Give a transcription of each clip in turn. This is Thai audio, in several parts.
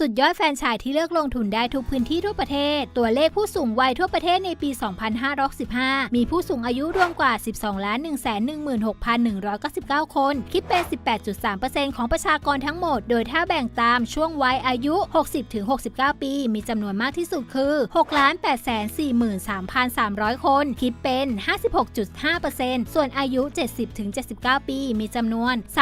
สุดยอดแฟนชส์ที่เลือกลงทุนได้ทุกพื้นที่ทั่วประเทศ ตัวเลขผู้สูงวัยทั่วประเทศในปี 2515มีผู้สูงอายุรวมกว่า 12 ล้าน 116,199 คน คิดเป็น 18.3%ของประชากรทั้งหมด โดยถ้าแบ่งตามช่วงวัยอายุ 60-69 ปี มีจำนวนมากที่สุดคือ6 843,300 คน คิดเป็น 56.5%ส่วนอายุ 70-79 ปี มีจำนวน3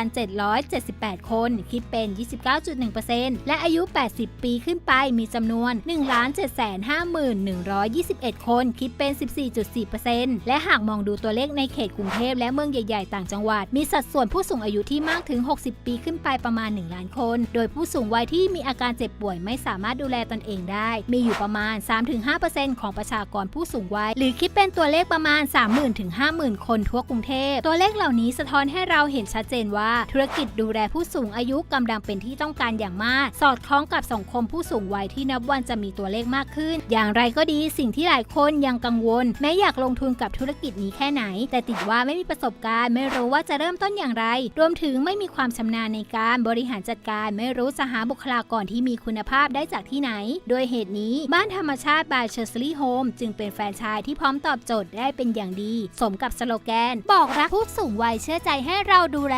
522,778 คน คิดเป็น29.1%และอายุ 80 ปีขึ้นไปมีจำนวน 1,751,121 คน คิดเป็น 14.4%และหากมองดูตัวเลขในเขตกรุงเทพและเมืองใหญ่ ๆ ต่างจังหวัด มีสัดส่วนผู้สูงอายุที่มากถึง 60 ปีขึ้นไปประมาณ 1 ล้านคน โดยผู้สูงวัยที่มีอาการเจ็บป่วยไม่สามารถดูแลตนเองได้ มีอยู่ประมาณ 3-5%ของประชากรผู้สูงวัย หรือคิดเป็นตัวเลขประมาณ 30,000ถึง50,000 คนทั่วกรุงเทพ ตัวเลขเหล่านี้สะท้อนให้เราเห็นชัดเจนว่า ธุรกิจดูแลผู้สูงอายุกำลังเป็นที่ต้องการอย่างมาก สอดคล้องกับสังคมผู้สูงวัยที่นับวันจะมีตัวเลขมากขึ้น อย่างไรก็ดีสิ่งที่หลายคนยังกังวล แม้อยากลงทุนกับธุรกิจนี้แค่ไหน แต่ติดว่าไม่มีประสบการณ์ ไม่รู้ว่าจะเริ่มต้นอย่างไร รวมถึงไม่มีความชำนาญในการบริหารจัดการ ไม่รู้จะหาบุคลากรที่มีคุณภาพได้จากที่ไหน โดยเหตุนี้บ้านธรรมชาติบายเชอร์ซลี่โฮมจึงเป็นแฟรนไชส์ที่พร้อมตอบโจทย์ได้เป็นอย่างดี สมกับสโลแกน บอกรักผู้สูงวัยเชื่อใจให้เราดูแล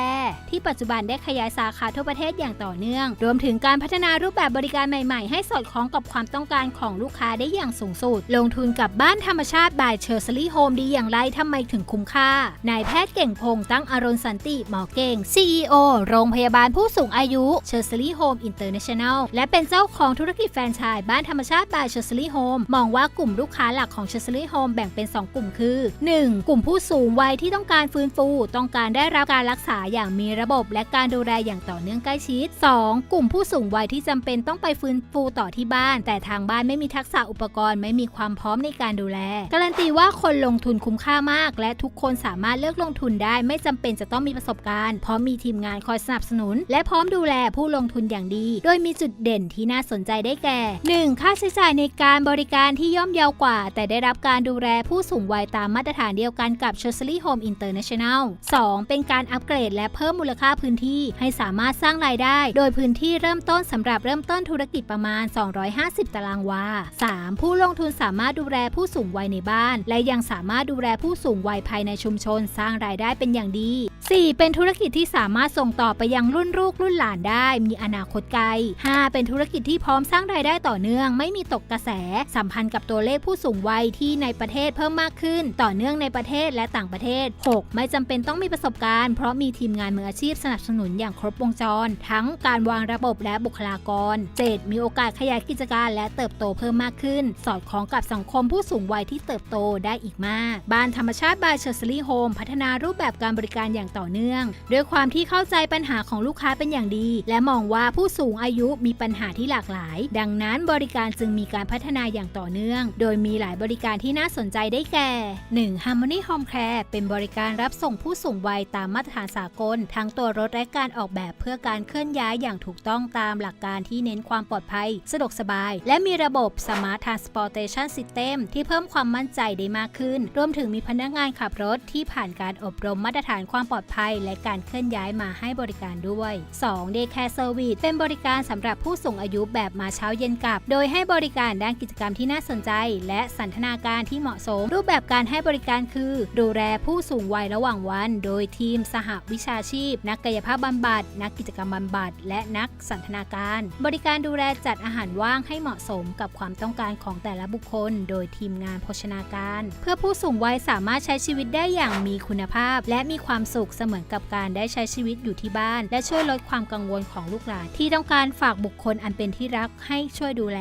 ที่ปัจจุบันได้ขยายสาขาทั่วประเทศอย่างต่อเนื่อง รวมถึงการพัฒนารูปแบบบริการใหม่ๆ ให้สอดคล้องกับความต้องการของลูกค้าได้อย่างสูงสุด ลงทุนกับบ้านธรรมชาติบายเชอร์ซลี่โฮมดีอย่างไรทำไมถึงคุ้มค่า นายแพทย์เก่งพงษ์ตั้งอารณสันติหมอเก่ง CEO โรงพยาบาลผู้สูงอายุเชอร์ซลี่โฮมอินเตอร์เนชั่นแนลและเป็นเจ้าของธุรกิจแฟรนไชส์บ้านธรรมชาติบายเชอร์ซลี่โฮมมองว่ากลุ่มลูกค้าหลักของเชอร์ซลี่โฮมแบ่งเป็น 2 กลุ่มคือ 1. กลุ่มผู้สูงวัยที่ต้องการฟื้นฟู ต้องการได้รับการรักษาอย่างมีระบบ และการดูแลอย่างต่อเนื่องใกล้ชิด 2. กลุ่มผู้สูงวัยที่จำเป็นต้องไปฟื้นฟูต่อที่บ้าน แต่ทางบ้านไม่มีทักษะอุปกรณ์ไม่มีความพร้อมในการดูแล การันตีว่าคนลงทุนคุ้มค่ามาก และทุกคนสามารถเลือกลงทุนได้ ไม่จำเป็นจะต้องมีประสบการณ์เพราะมีทีมงานคอยสนับสนุน และพร้อมดูแลผู้ลงทุนอย่างดี โดยมีจุดเด่นที่น่าสนใจได้แก่ 1. ค่าใช้จ่ายในการบริการที่ย่อมเยาวกว่า แต่ได้รับการดูแลผู้สูงวัยตามมาตรฐานเดียวกันกับ c h e r s l e y Home International 2. เป็นการอัปเกรดและเพิ่มมูลค่าพื้นที่ ให้สามารถสร้างรายได้ โดยพื้นที่เริ่มต้นสำหรับเริ่มต้นธุรกิจประมาณ 250 ตารางวา 3. ผู้ลงทุนสามารถดูแลผู้สูงวัยในบ้าน และยังสามารถดูแลผู้สูงวัยภายในชุมชน สร้างรายได้เป็นอย่างดี 4. เป็นธุรกิจที่สามารถส่งต่อไปยังรุ่นลูกรุ่นหลานได้ มีอนาคตไกล 5. เป็นธุรกิจที่พร้อมสร้างรายได้ต่อเนื่อง ไม่มีตกกระแส สัมพันธ์กับตัวเลขผู้สูงวัยที่ในประเทศเพิ่มมากขึ้น ต่อเนื่องในประเทศและต่างประเทศ 6. ไม่จำเป็นต้องมีประสบการณ์เพราะมีทีมงานมืออาชีพสนับสนุนอย่างครบวงจรทั้งการวางระบบและบุคลากร 7. มีโอกาสขยายกิจการและเติบโตเพิ่มมากขึ้น สอดคล้องกับสังคมผู้สูงวัยที่เติบโตได้อีกมาก บ้านธรรมชาติบายเชอร์ซลี่โฮมพัฒนารูปแบบการบริการอย่างต่อเนื่อง ด้วยความที่เข้าใจปัญหาของลูกค้าเป็นอย่างดี และมองว่าผู้สูงอายุมีปัญหาที่หลากหลาย ดังนั้นบริการจึงมีการพัฒนาอย่างต่อเนื่อง โดยมีหลายบริการที่น่าสนใจได้แก่ 1. Harmony Home Care เป็นบริการรับส่งผู้สูงวัยตามมาตรฐานสากล ทั้งตัวรถและการออกแบบเพื่อการเคลื่อนื่อนย้ายอย่างถูกต้องตามหลักการที่เน้นความปลอดภัย สะดวกสบาย และมีระบบ Smart Transportation System ที่เพิ่มความมั่นใจได้มากขึ้น รวมถึงมีพนักงานขับรถที่ผ่านการอบรมมาตรฐานความปลอดภัย และการเคลื่อนย้ายมาให้บริการด้วย 2. Daycare Service เป็นบริการสำหรับผู้สูงอายุแบบมาเช้าเย็นกลับ โดยให้บริการด้านกิจกรรมที่น่าสนใจ และสันทนาการที่เหมาะสม รูปแบบการให้บริการคือ ดูแลผู้สูงวัยระหว่างวัน โดยทีมสหวิชาชีพ นักกายภาพบำบัดนักกิจกรรมบำบัดและนักสันทนาการ บริการดูแลจัดอาหารว่างให้เหมาะสมกับความต้องการของแต่ละบุคคล โดยทีมงานโภชนาการ เพื่อผู้สูงวัยสามารถใช้ชีวิตได้อย่างมีคุณภาพ และมีความสุขเสมือนกับการได้ใช้ชีวิตอยู่ที่บ้าน และช่วยลดความกังวลของลูกหลานที่ต้องการฝากบุคคลอันเป็นที่รักให้ช่วยดูแล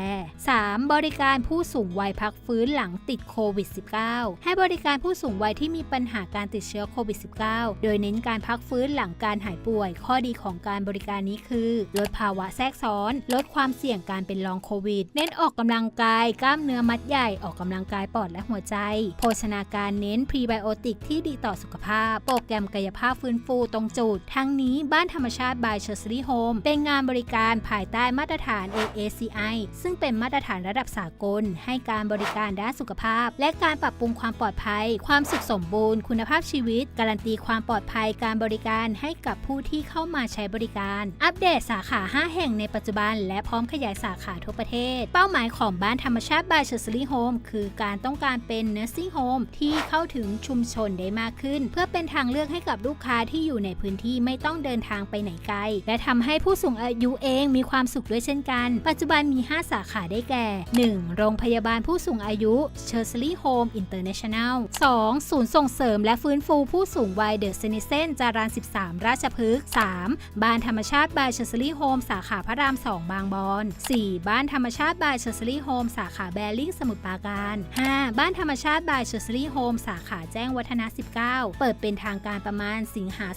3. บริการผู้สูงวัยพักฟื้นหลังติดโควิด -19 ให้บริการผู้สูงวัยที่มีปัญหาการติดเชื้อโควิด -19 โดยเน้นการพักฟื้นหลังการหายป่วย ข้อดีของการบริการนี้คือ ลดภาวะแทรกซ้อน ลดความเสี่ยงการเป็นลองโควิด เน้นออกกำลังกาย กล้ามเนื้อมัดใหญ่ ออกกำลังกายปอดและหัวใจ โภชนาการเน้นพรีไบโอติกที่ดีต่อสุขภาพ โปรแกรมกายภาพฟื้นฟูตรงจุด ทั้งนี้บ้านธรรมชาติบายเชอร์ซลี่โฮมเป็นงานบริการภายใต้มาตรฐาน AACI ซึ่งเป็นมาตรฐานระดับสากล ให้การบริการด้านสุขภาพ และการปรับปรุงความปลอดภัย ความสุขสมบูรณ์ คุณภาพชีวิต การันตีความปลอดภัยการบริการให้กับผู้ที่เข้ามาใช้บริการอัปเดตสาขา 5 แห่งในปัจจุบัน และพร้อมขยายสาขาทั่วประเทศ เป้าหมายของบ้านธรรมชาติบายเชอร์ซลีโฮมคือการต้องการเป็น nursing home ที่เข้าถึงชุมชนได้มากขึ้น เพื่อเป็นทางเลือกให้กับลูกค้าที่อยู่ในพื้นที่ไม่ต้องเดินทางไปไหนไกล และทำให้ผู้สูงอายุเองมีความสุขด้วยเช่นกัน ปัจจุบันมี 5 สาขาได้แก่ 1. โรงพยาบาลผู้สูงอายุ c h e r s l e y Home International 2. ศูนย์ส่งเสริมและฟื้นฟูผู้สูงวัยเดอะเซนิเซนจารัน 13 ราชพฤกษ์ 3. บ้านธรรมชาติบาย c h e r s l e y Home สาขาพระราม 2 บางบอน 4. บ้านธรรมชาติบาย c h e r s l e y Home สาขาแบริ่งสมุทรปราการ 5. บ้านธรรมชาติบาย c h e r s l e y Home สาขาแจ้งวัฒนะ 19 เปิดเป็นทางการประมาณสิงหา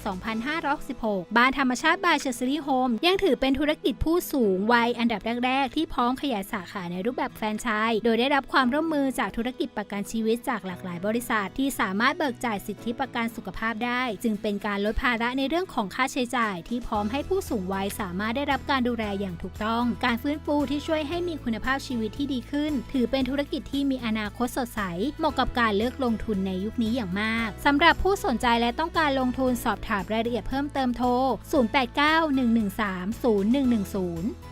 2566 บ้านธรรมชาติบาย c h e r s l e y Home ยังถือเป็นธุรกิจผู้สูงวัยอันดับแรก ๆ ที่พร้อมขยายสาขาในรูปแบบแฟรนไชส์โดยได้รับความร่วมมือจากธุรกิจประกันชีวิตจากหลากหลายบริษัท ที่สามารถเบิกจ่ายสิทธิประกันสุขภาพได้ จึงเป็นการลดภาระในเรื่องของค่าใช้จ่ายที่พร้อมให้ผู้สูงวัยสามารถได้รับการดูแลอย่างถูกต้อง การฟื้นฟูที่ช่วยให้มีคุณภาพชีวิตที่ดีขึ้น ถือเป็นธุรกิจที่มีอนาคตสดใส เหมาะกับการเลือกลงทุนในยุคนี้อย่างมากสำหรับผู้สนใจและต้องการลงทุนสอบถามรายละเอียดเพิ่มเติมโทร 0891130110